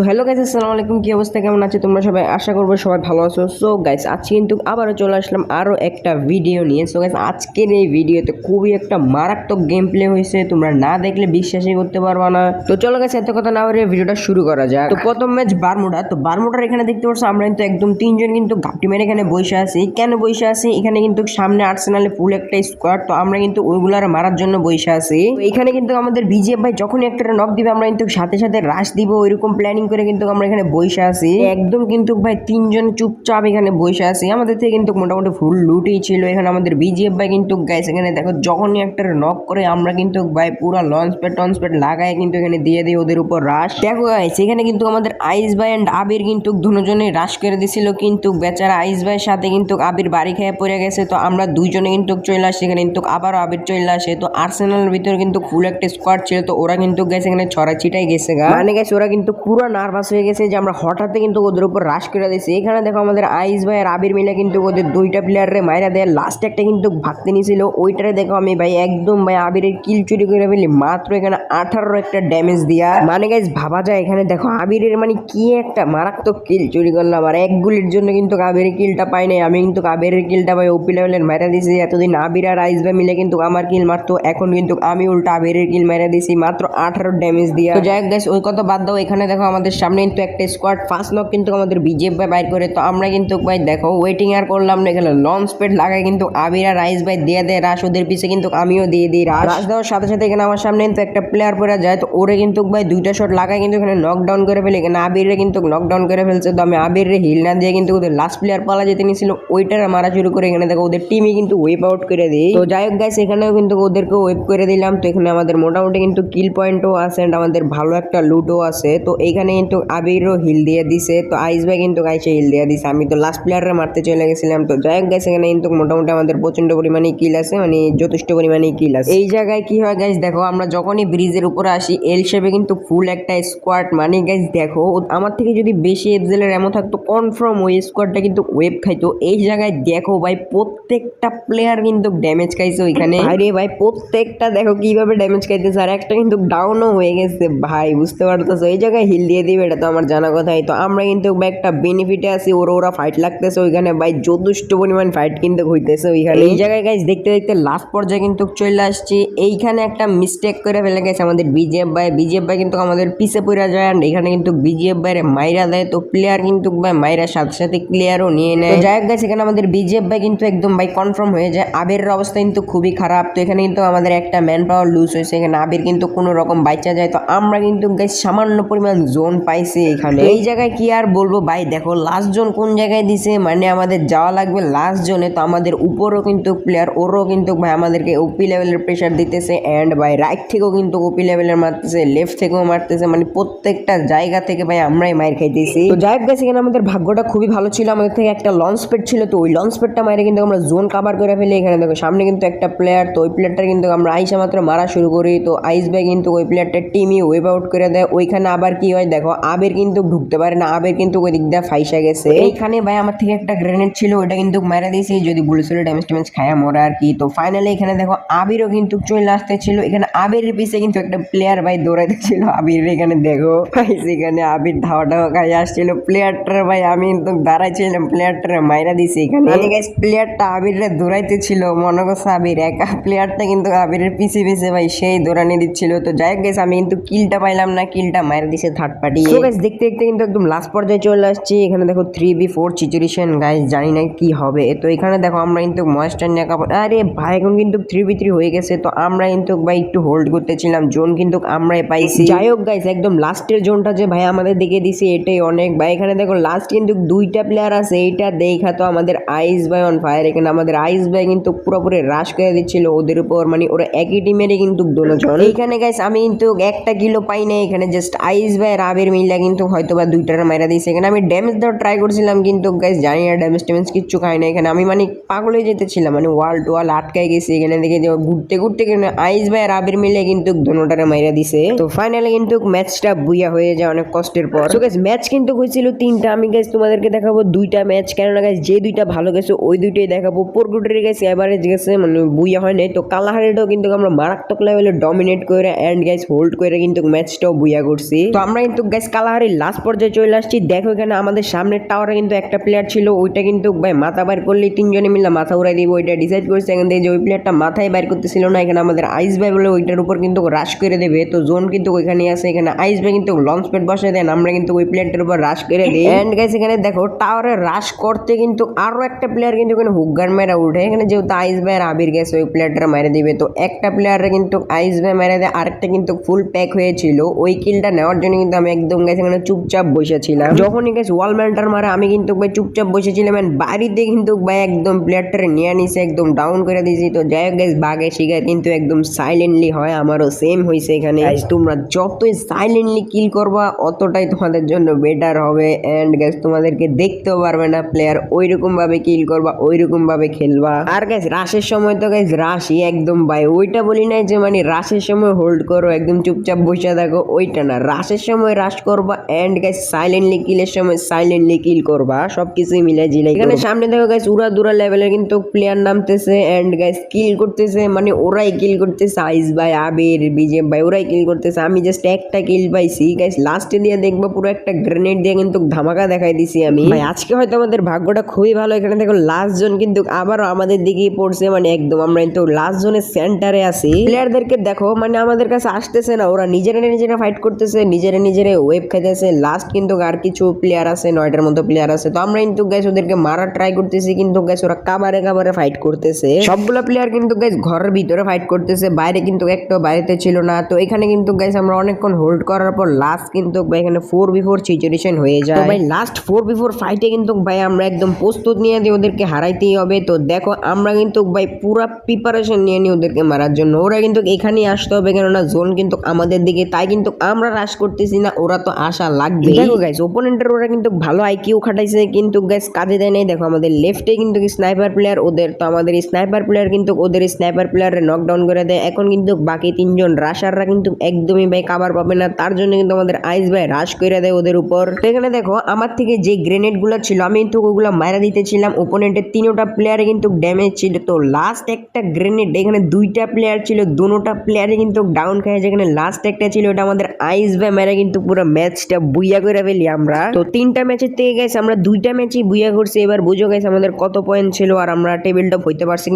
তো hello guys আসসালামু আলাইকুম। কি অবস্থা? কেমন আছে? তোমরা সবাই আশা করব সবাই ভালো আছো। সো গাইস আজকে কিন্তু আবারও চলে আসলাম আরও একটা ভিডিও নিয়ে। সো গাইস আজকের এই ভিডিওতে খুবই একটা মারাত্মক গেম প্লে হয়েছে। তোমরা না দেখলে বিশ্বাসই করতে পারবা না। তো চলো গাইস এত কথা না বলে ভিডিওটা শুরু করা যাক। তো প্রথম ম্যাচ বারমুডা। তো বারমুডার এখানে দেখতে পাচ্ছ আমরা কিন্তু একদম তিনজন কিন্তু ঘাপটি মেরে এখানে বসে আছি। কেন বসে আছি? এখানে কিন্তু সামনে আর্সেনালে ফুল একটা স্কোয়াড তো আমরা কিন্তু ওইগুলার মারার জন্য বসে আছি। এখানে কিন্তু আমাদের বিজেপি ভাই যখনই একটা নক দিবে, আমরা কিন্তু সাথে সাথে রাশ দিব। ওইরকম প্ল্যানিং করে কিন্তু আমরা এখানে বসে আছি। একদম কিন্তু ভাই তিনজন চুপচাপ এখানে বসে আছি। আমাদের থেকে কিন্তু মোটামুটি ফুল লুটই ছিল। এখানে আমাদের বিজিএফ ভাই কিন্তু গাইস এখানে দেখো যখনই একটা নক করে আমরা কিন্তু ভাই পুরো লঞ্চ প্যাড টঞ্চ প্যাড লাগায় কিন্তু এখানে দিয়ে দিই ওদের উপর রাশ দেখো গাইস এখানে কিন্তু আমাদের আইস ভাই অ্যান্ড আবির কিন্তু দুজনে রাশ করে দিছিল। কিন্তু বেচারা আইস ভাইয়ের সাথে কিন্তু আবির বাড়ি খেয়ে পড়ে গেছে। তো আমরা দুইজনে কিন্তু চলে আসছি এখানে কিন্তু আবারও আবির চলে আসে। তো আর্সেনালের ভিতরে কিন্তু ফুল একটা স্কোয়াড ছিল। তো ওরা কিন্তু গেছে এখানে ছড়া ছিটাই গেছে গা। মানে গেছে ওরা কিন্তু পুরো নার্ভাস হয়ে গেছে যে আমরা হঠাৎ কিন্তু ওদের উপর রাশ করে দিয়েছি। এখানে দেখো আমাদের আইস ভাই আর আবির মিলে কিন্তু ওদের দুইটা প্লেয়ারে মাইরা দেয় লাস্ট একটা কিন্তু ভাগতে নিয়েছিল ওইটারে দেখো আমি ভাই একদম ভাই আবিরের কিল চুরি করে ফেলি। মাত্র এখানে আঠারো একটা ড্যামেজ দিয়া। মানে গাইজ ভাবা যায় এখানে দেখো আবিরের মানে কি একটা মারাত্মক কিল চুরি করলাম। আর এক গুলির জন্য কিন্তু আবিরের কিলটা পাই নাই। আমি কিন্তু আবিরের কিলটা ভাই ওপি লেভেলের মারা দিয়েছি। এতদিন আবির আর আইস ভাই মিলে কিন্তু আমার কিল মারতো। এখন কিন্তু আমি উল্টা আবিরের কিল মেরে দিয়েছি। মাত্র আঠারো ড্যামেজ দিয়া। যাই হোক guys, ওই কথা বাদ দাও। এখানে দেখো আমাদের সামনে কিন্তু একটা স্কোয়াড ফার্স্ট নক কিন্তু আমাদের বিজেপি ভাই বাইর করে। তো আমরা কিন্তু ভাই দেখো ওয়েটিং আর করলাম না এখানে। লঞ্চ পেড লাগাই কিন্তু আবিরা রাইস ভাই দিয়ে দেয় রাশ ওদের পিছে কিন্তু আমিও দিয়ে দিই। রাশ রাশ দেওয়ার সাথে সাথে এখানে আমার সামনে কিন্তু একটা প্লেয়ার পরে যায়। তো ওরে কিন্তু ভাই দুইটা শট লাগাই কিন্তু এখানে নকডাউন করে ফেলে। এখানে আবিরে কিন্তু নকডাউন করে ফেলছে। তো আমি আবিরে হিল না দিয়ে কিন্তু ওদের লাস্ট প্লেয়ার পালা যেতে নিয়েছিল ওইটার মারা শুরু করে এখানে দেখো, ওদের টিমই কিন্তু ওয়েপ আউট করে দিই তো যাই হোক গাইস এখানেও কিন্তু ওদেরকে ওয়েপ করে দিলাম। তো এখানে আমাদের মোটামুটি কিন্তু কিল পয়েন্টও আছে আমাদের ভালো একটা লুটও আছে। তো এইখানে কিন্তু আবিরও হিল দিয়ে দিছে। তো আইস ভাই কিন্তু গাইছে হিল দিয়ে দিছে। আমি তো লাস্ট প্লেয়ারে মারতে চলে গেছিলাম। তো যাই হোক গাইস এখানে কিন্তু মোটামুটি আমাদের প্রচণ্ড পরিমাণে কিল আছে। মানে যথেষ্ট পরিমাণে কিল আছে। এই জায়গায় কি হয় গাইস দেখো আমরা যখনই ব্রিজের উপরে আসি এল শেপে কিন্তু ফুল একটা স্কোয়াড মানে গাইস দেখো, আমার থেকে যদি বেশি এফজেলের এমন থাকতো কনফার্ম ওই স্কোয়াডটা কিন্তু ওয়েব খাইতো। এই জায়গায় দেখো ভাই, প্রত্যেকটা প্লেয়ার কিন্তু ড্যামেজ খাইছে ওইখানে। আরে ভাই, প্রত্যেকটা দেখো কীভাবে ড্যামেজ খাইতেছে। আর একটা কিন্তু ডাউনও হয়ে গেছে। ভাই, বুঝতে পারতেছো? এই জায়গায় হিল দিয়ে দিবে এটা তো আমার জানা কথাই। তো আমরা কিন্তু ভাই একটা বেনিফিটে আছি ওরা ওরা ফাইট লাগতেছে ওইখানে। ভাই যথেষ্ট পরিমাণ ফাইট কিন্তু হইতেছে ওইখানে। এই জায়গায় গাইজ দেখতে দেখতে লাস্ট পর্যায়ে কিন্তু চলে আসছি। এইখানে একটা মিস্টেক করে ফেলে গেছে আমাদের বিজেএফ ভাই। বিজেএফ ভাই কিন্তু আমাদের পিছে পড়ে যায় and এখানে কিন্তু বিজেএফ ভাইরে মাইরা দেয়। তো প্লেয়ার কিন্তু ভাই মাইরার সাথে সাথে ক্লিয়ারও নিয়ে নেয়। তো যাই হোক গাইজ এখানে আমাদের বিজেএফ ভাই কিন্তু একদম ভাই কনফার্ম হয়ে যায়। আবের অবস্থা কিন্তু খুবই খারাপ। তো এখানে কিন্তু আমাদের একটা ম্যান পাওয়ার লুজ হয়েছে। এখানে আবির কিন্তু কোনো রকম বাইচা যায়। তো আমরা কিন্তু গাইজ সামান্য পরিমাণ জোন পাইছি এখানে। এই জায়গায় কি আর বলব ভাই? দেখো লাস্ট জোন কোন জায়গায় দিছে? মানে আমাদের যাওয়া লাগবে লাস্ট জোনে। তো আমাদের উপরও কিন্তু প্লেয়ার ওরও কিন্তু ভাই আমাদেরকে ওপি লেভেলের প্রেশার দিতেছে অ্যান্ড ভাই রাইট থেকেও কিন্তু ওপি লেভেলের মারতেছে লেফট থেকেও মারতেছে। মানে প্রত্যেকটা জায়গা থেকে ভাই আমরাই মার খাইতেছি। তো যাই হোক guys, এখানে আমাদের ভাগ্যটা খুবই ভালো ছিল। আমাদের থেকে একটা লঞ্চ পেড ছিল। তো ওই লঞ্চ পেডটা মারে কিন্তু আমরা জোন কাভার করে ফেলি। এখানে দেখো সামনে কিন্তু একটা প্লেয়ার তো ওই প্লেয়ারটা কিন্তু আমরা আইসা মাত্র মারা শুরু করি। তো আইস ভাই কিন্তু ওই প্লেয়ারটার টিমই ওয়েব আউট করে দেয়। ওইখানে আবার কি হয় দেখো আবের কিন্তু ঢুকতে পারে না আবের কিন্তু ওই দিক দিয়ে ফাইসা গেছে। এইখানে ভাই আমার থেকে একটা গ্রেনেড ছিল ওটা কিন্তু মারা দিয়েছি যদি বলেছিল ড্যামেজ ট্যামেজ খায়া মরা আর কি। তো ফাইনালি এখানে দেখো আবিরও কিন্তু চলে আসতে ছিল। এখানে আবিরের পিছে কিন্তু একটা প্লেয়ার ভাই দৌড়াইতে ছিল। আবির এখানে দেখো ভাই সেখানে আবির ধাওয়া টাওয়া খাই আসছিল। প্লেয়ারটার ভাই আমি কিন্তু দাঁড়াইছিলাম প্লেয়ারটার মাইরা দিছি এখানে। মানে গাইস প্লেয়ারটা আবিরে দৌড়াইতে ছিল মনে করছে আবির একা? প্লেয়ারটা কিন্তু আবিরের পিছে পিছে ভাই সেই দৌড়ানি দিচ্ছিল। তো যাই হোক আমি কিন্তু কিলটা পাইলাম না কিলটা মাইরা দিছে থার্ড পার্টি দেখতে দেখতে কিন্তু একদম লাস্ট পর্যায়ে চলে আসছি। এখানে দেখো three B four situation guys জানি না কি হবে। তো এখানে দেখো আমরা কিন্তু ময়েস্টার নিয়ে কাপড় আরে ভাই এখন কিন্তু থ্রি বি থ্রি হয়ে গেছে। তো আমরা কিন্তু ভাই একটু হোল্ড করতেছিলাম। জোন কিন্তু আমরাই পাইছি। যাই হোক গাইস একদম লাস্টের জোনটা যে ভাই আমাদের দিকে দিছে এটাই অনেক। ভাই এখানে দেখো লাস্ট কিন্তু দুইটা প্লেয়ার আছে। এইটা দেখা তো আমাদের আইস ভাই অন ফায়ার এখানে আমাদের আইস ভাই কিন্তু পুরোপুরি রাশ করে দিচ্ছিল। ওদের উপর মানে ওরা একই টিমেরই কিন্তু দুজন। এইখানে গাইস আমি কিন্তু একটা কিলো পাই না এখানে জাস্ট আইস ভাই আর আবির মিলা কিন্তু হয়তো বা দুইটার মাইরা দিয়েছে। এখানে আমি ড্যামেজ দেওয়ার ট্রাই করছিলাম কিন্তু গাইস জানি না ড্যামেজ ট্যামেজ কিচ্ছু খাই না এখানে আমি মানে পাগল হয়ে যেতেছিলাম মানে ওয়াল টোয়াল আটকাই গেছি। এখানে দেখে যে ঘুরতে ঘুরতে কিন্তু আইস ভাই আর আবির মিলে কিন্তু দুটারে মাইরা দিছে। তো ফাইনালি কিন্তু ম্যাচটা বুইয়া হয়ে যায় অনেক কষ্টের পর। তো গাইস ম্যাচ কিন্তু হয়েছিল তিনটা। আমি গাইস তোমাদেরকে দেখাবো দুইটা ম্যাচ কেননা গাইস যে দুইটা ভালো গেছে, ওই দুইটাই দেখাবো। পোরকুটের গেছে এভারেজ গেছে মানে বুইয়া হয় নাই। তো কালাহারেটাও কিন্তু আমরা মারাত্মক লেভেলে ডমিনেট করে অ্যান্ড গাইস হোল্ড করে কিন্তু ম্যাচটাও বুইয়া করছি। তো আমরা কিন্তু গাইস কালাহারি লাস্ট পর্যায়ে চলে আসছি। দেখো এখানে আমাদের সামনের টাওয়ারে কিন্তু একটা প্লেয়ার ছিল। ওইটা কিন্তু, ভাই, মাথা বাইর করলে তিনজনে মিলে মাথা উড়াই দিব। ওইটা ডিসাইড করছে এখান থেকে যে ওই প্লেয়ারটা মাথায় বাইর করতেছিল না। এখানে আমাদের আইস ভাই বলে ওইটার উপর কিন্তু রাশ করে দেবে। তো জোন কিন্তু ওইখানে আছে। এখানে আইস ভাই কিন্তু লঞ্চ প্যাড বসে দেন। আমরা কিন্তু ওই প্লেয়ারটার উপর রাশ করে দিই। এন্ড গাইস এখানে দেখো টাওয়ারে রাশ করতে কিন্তু আরও একটা প্লেয়ার কিন্তু এখানে হুকগান মেরা উঠে। এখানে যেহেতু আইস ভাই আর আবির গেছে ওই প্লেয়ারটা মেরে দিবে। তো একটা প্লেয়ারে কিন্তু আইস ভাই মেরে দেয়। আরেকটা কিন্তু ফুল প্যাক হয়েছিল। ওই কিলটা নেওয়ার জন্য কিন্তু আমি একদম গেছে এখানে চুপচাপ বসেছিলাম। যখনই গেছে ওয়াল ম্যান্টার মারে আমি কিন্তু ভাই চুপচাপ বসেছিলাম and বাড়িতে কিন্তু ভাই একদম প্লেয়ারটারে নিয়ে নিছে একদম ডাউন করে দিয়েছি। তো যাই হোক গেছে বাঘে শিখায় কিন্তু একদম সাইলেন্টলি হয় আমারও সেম হয়েছে এখানে। তোমরা যতই সাইলেন্টলি কিল করবা অতটাই তোমাদের জন্য বেটার হবে। অ্যান্ড গ্যাস তোমাদেরকে দেখতেও পারবে না প্লেয়ার ওই রকম ভাবে কিল করবা ওই রকম ভাবে খেলবা। আর গ্যাস রাশের সময় তো গ্যাস রাশই একদম ভাই ওইটা বলি নাই যে মানে রাশের সময় হোল্ড করো একদম চুপচাপ বসে থাকো ওইটা না। রাশের সময় রাশ করবা অ্যান্ড গ্যাস সাইলেন্টলি কিলের সময় সাইলেন্টলি কিল করবা সব কিছুই মিলে জিলে এখানে সামনে দেখো গাইস উড়া দুরা লেভেলের কিন্তু প্লেয়ার নামতেছে অ্যান্ড গাইস কিল করতেছে মানে ওরাই কিল করতেছে আইস ভাই আবির বিজে ভাই ওরাই কিল করতেছে। আমি জাস্ট একটা কিল পাইছি গাইস লাস্টে দিয়ে দেখব পুরো একটা গ্রেনেড দিয়ে কিন্তু ধামাকা দেখাই দিছি আমি। ভাই আজকে হয়তো আমাদের ভাগ্যটা খুবই ভালো এখানে দেখো লাস্ট জন কিন্তু আবারও আমাদের দিকেই পড়ছে মানে একদম আমরা কিন্তু লাস্ট জোনের সেন্টারে আছি। প্লেয়ারদেরকে দেখো মানে আমাদের কাছে আসতেছে না ওরা নিজেরা নিজেরা ফাইট করতেছে নিজেরা নিজেরা ওয়েব খাইতেছে। লাস্ট কিন্তু আর কিছু প্লেয়ার আছে নয়টার মতো প্লেয়ার আছে। তো আমরা কিন্তু গ্যাস ওদেরকে মারা ট্রাই করতেছি কিন্তু গ্যাস ওরা কাবারে কাবারে ফাইট করতেছে। সবগুলো প্লেয়ার কিন্তু গ্যাস ঘরের ভিতরে ফাইট করতেছে বাইরে কিন্তু একটা বাইরেতে ছিল না। তো এখানে কিন্তু গ্যাস আমরা অনেকক্ষণ হোল্ড করার পর লাস্ট কিন্তু ভাই এখানে ফোর বিফোর সিচুয়েশন হয়ে যায়। ভাই লাস্ট ফোর বিফোর ফাইটে কিন্তু ভাই আমরা একদম প্রস্তুত নিয়ে দিই ওদেরকে হারাইতেই হবে। তো দেখো আমরা কিন্তু ভাই পুরো প্রিপারেশন নিয়ে নিই ওদেরকে মারার জন্য। ওরা কিন্তু এখানেই আসতে হবে কেননা জোন কিন্তু আমাদের দিকে তাই কিন্তু আমরা রাশ করতেছি না। ওরা তো আশা লাগবে দেখো গাইস ওপোনেন্টের ওরা কিন্তু ভালো আইকিউ খাটাইছে, কিন্তু গাইস কাজে দেয় নাই। দেখো আমাদের লেফটে কিন্তু স্নাইপার প্লেয়ার ওদের, তো আমাদের স্নাইপার প্লেয়ার কিন্তু ওদের স্নাইপার প্লেয়ারে নকডাউন করে দেয়। এখন কিন্তু বাকি তিনজন রাশাররা কিন্তু একদমই ভাই কাবার পাবে না। তার জন্য কিন্তু আমাদের আইস ভাই রাশ করে দেয় ওদের উপর। তো এখানে দেখো, আমার থেকে যে গ্রেনেডগুলো ছিল, আমি কিন্তু ওগুলো মারা দিতেছিলাম। ওপোনেন্টের তিনোটা প্লেয়ারে কিন্তু ড্যামেজ ছিল। তো লাস্ট একটা গ্রেনেড এখানে দুইটা প্লেয়ার ছিল, দুটা প্লেয়ারে কিন্তু ডাউন খায় যেখানে লাস্ট একটা ছিল, ওটা আমাদের আইস ভাই মেরে কিন্তু পুরো ম্যাচটা বুইয়া করে ফেলি আমরা। তো তিনটা ম্যাচের থেকে গেছে আমরা দুইটা ম্যাচই বুইয়া করছি। এবার বুঝো গেছে আমাদের কত পয়েন্ট ছিল আর আমরা টেবিল টপ হইতে পারছি